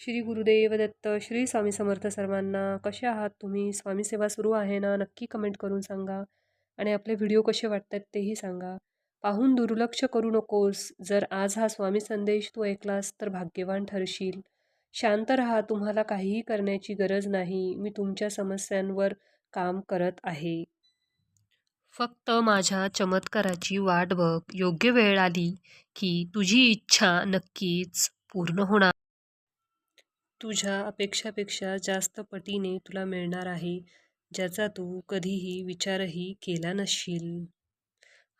श्री गुरुदेव दत्त श्री स्वामी समर्थ सर्वांना कसे आहात तुम्ही? स्वामी सेवा सुरू आहे ना? नक्की कमेंट करून सांगा आणि आपले व्हिडिओ कसे वाटतात तेही सांगा. पाहून दुर्लक्ष करू नकोस. जर आज हा स्वामी संदेश तू ऐकलास तर भाग्यवान ठरशील. शांत राहा. तुम्हाला काहीही करण्याची गरज नाही. मी तुमच्या समस्यांवर काम करत आहे. फक्त माझ्या चमत्काराची वाट बघ. योग्य वेळ आली की तुझी इच्छा नक्कीच पूर्ण होणार. तुझ्या अपेक्षापेक्षा जास्त पटीने तुला मिळणार आहे ज्याचा तू कधीही विचारही केला नसशील.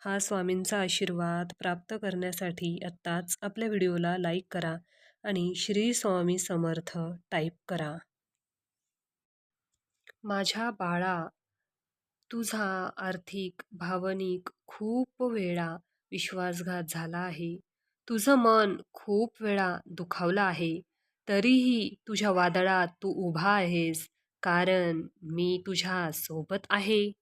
हा स्वामींचा आशीर्वाद प्राप्त करण्यासाठी आत्ताच आपल्या व्हिडिओला लाईक करा आणि श्री स्वामी समर्थ टाईप करा. माझ्या बाळा तुझा आर्थिक भावनिक खूप वेळा विश्वासघात झाला आहे. तुझं मन खूप वेळा दुखावलं आहे. तरीही तुझ्या वादळात तू उभा आहेस कारण मी तुझ्या सोबत आहे.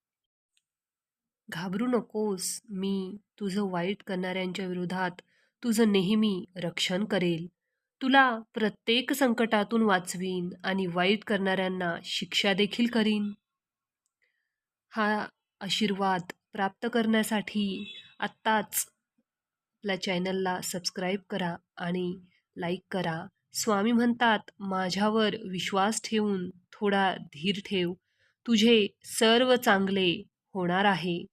घाबरू नकोस मी तुझं वाईट करणाऱ्यांच्या विरोधात तुझं नेहमी रक्षण करेल. तुला प्रत्येक संकटातून वाचवीन आणि वाईट करणाऱ्यांना शिक्षा देखील करीन. हा आशीर्वाद प्राप्त करण्यासाठी आत्ताच आपल्या चॅनलला सबस्क्राईब करा आणि लाईक करा. स्वामी म्हणतात माझ्यावर विश्वास ठेवून थोडा धीर ठेव. तुझे सर्व चांगले होणार आहे.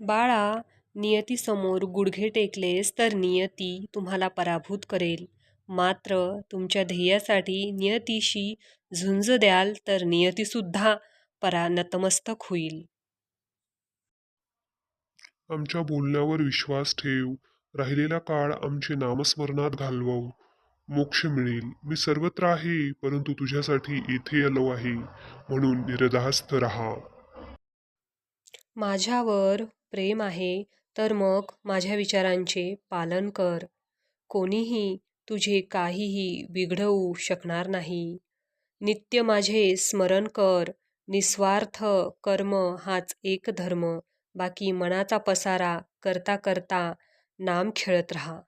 बाळा नियतीसमोर गुडघे टेकलेस तर नियती तुम्हाला पराभूत करेल. मात्र तुमच्या ध्येयासाठी नियतीशी झुंज द्याल तर नियतीसुद्धा परा नतमस्तक होईल. आमच्या बोलण्यावर विश्वास ठेव. राहिलेला काळ आमचे नामस्मरणात घालवू मोक्ष मिळेल. मी सर्वत्र आहे परंतु तुझ्यासाठी येथे आलो आहे. म्हणून निर्धास्त राहा. माझ्यावर प्रेम आहे तर मग माझ्या विचारांचे पालन कर. कोणीही तुझे काहीही बिघडवू शकणार नाही. नित्य माझे स्मरण कर. निस्वार्थ कर्म हाच एक धर्म. बाकी मनाचा पसारा करता करता नाम खेळत राहा.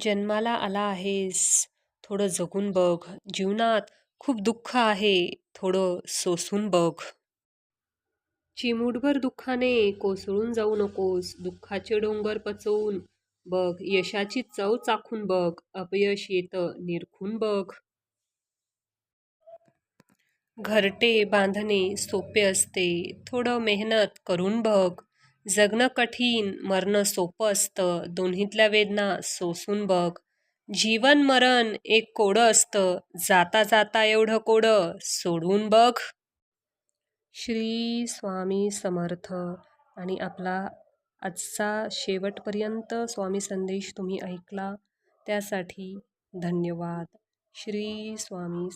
जन्माला आला आहेस थोडं जगून बघ. जीवनात खूप दुःख आहे थोडं सोसून बघ. चिमूटभर दुःखाने कोसळून जाऊ नकोस दुःखाचे डोंगर पचवून बघ. यशाची चव चाखून बघ अपयश येतं निरखून बघ. घरटे बांधणे सोपे असते थोडं मेहनत करून बघ. जगणं कठीण मरणं सोपं असतं. दोन्हीतल्या वेदना सोसून बघ. जीवन मरण एक कोडं असतं. जाता जाता एवढं कोडं. सोडून बघ. श्री स्वामी समर्थ. आणि आपला आजचा शेवटपर्यंत स्वामी संदेश तुम्ही ऐकला. त्यासाठी धन्यवाद. श्री स्वामी